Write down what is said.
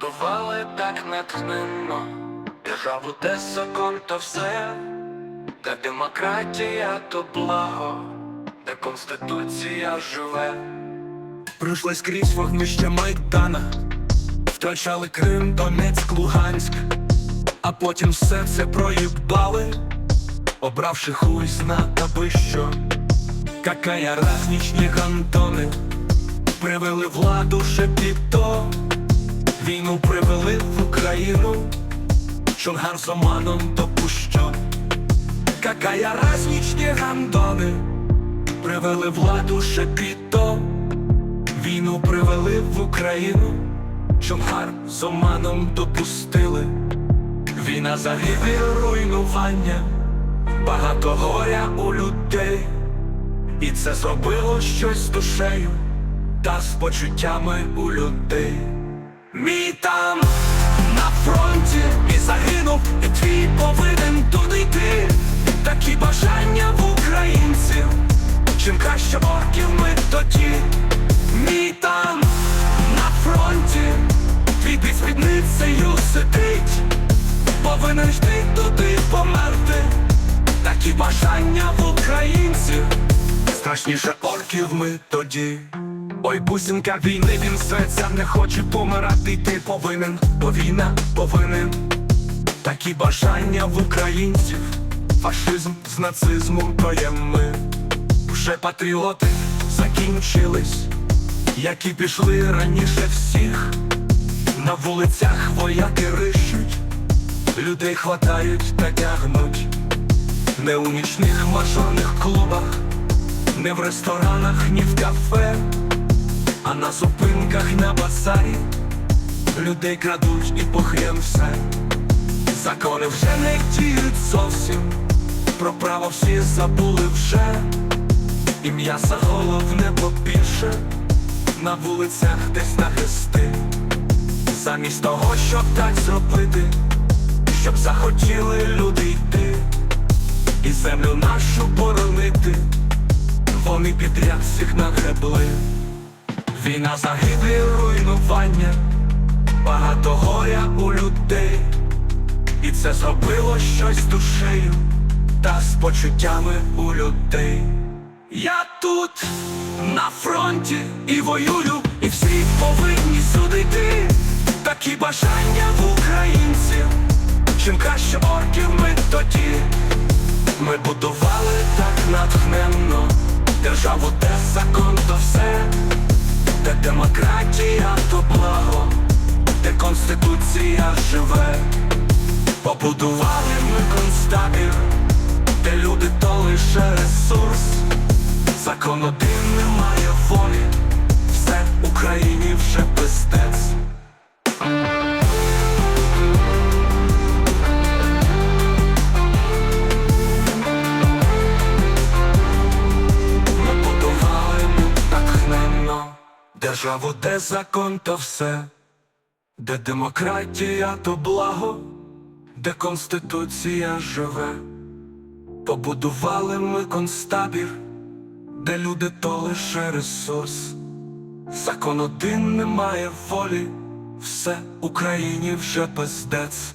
будували так натхненно, державу, де закон то все, де демократія то благо, де конституція живе. Пройшли скрізь вогнище Майдана, втрачали Крим, Донецьк, Луганськ, а потім все це проїбали, обравши хуй знати аби що. Какая разничні гандони. Привели владу шепіто Війну привели в Україну. Шунгар з оманом допущу. Какая разничні гандони Привели владу шепіто Війну привели в Україну. Шунгар з оманом допустили. Війна загибель руйнування. Багато горя у людей. І це зробило щось з душею та з почуттями у людей. Мій там на фронті і загинув, і твій повинен туди йти. Такі бажання в українців, чим краще орків ми тоді. Мій там на фронті, твій під спідницею сидить, повинен йти туди померти. Такі бажання в українців, страшніше орків ми тоді. Ой, бусинка війни, він серця не хоче помирати, ти повинен, бо війна повинен. Такі бажання в українців, фашизм з нацизмом то є ми. Вже патріоти закінчились, які пішли раніше всіх. На вулицях вояки рищуть, людей хватають та тягнуть. Не у нічних мажорних клубах, не в ресторанах, ні в кафе, а на зупинках на базарі людей крадуть і похрен все. Закони вже не діють зовсім, про право всі забули вже, і м'яса головне побільше, на вулицях десь нагрести. Замість того, щоб так зробити, щоб захотіли люди йти. І землю нашу боронити, вони підряд всіх нагребли. Війна загиблі руйнування, багато горя у людей, і це зробило щось з душею та з почуттями у людей. Я тут на фронті і воюю, і всі повинні сюди йти. Такі бажання в українців, чим краще орків ми тоді. Ми будували так натхненно Державу, де закон то все, де демократія то благо, де конституція живе, побудували ми концтабір, де люди то лише ресурс, закон Державу, де закон то все, де демократія то благо, де конституція живе. Побудували ми концтабір, де люди то лише ресурс. Закон один немає волі, все Україні вже пиздець.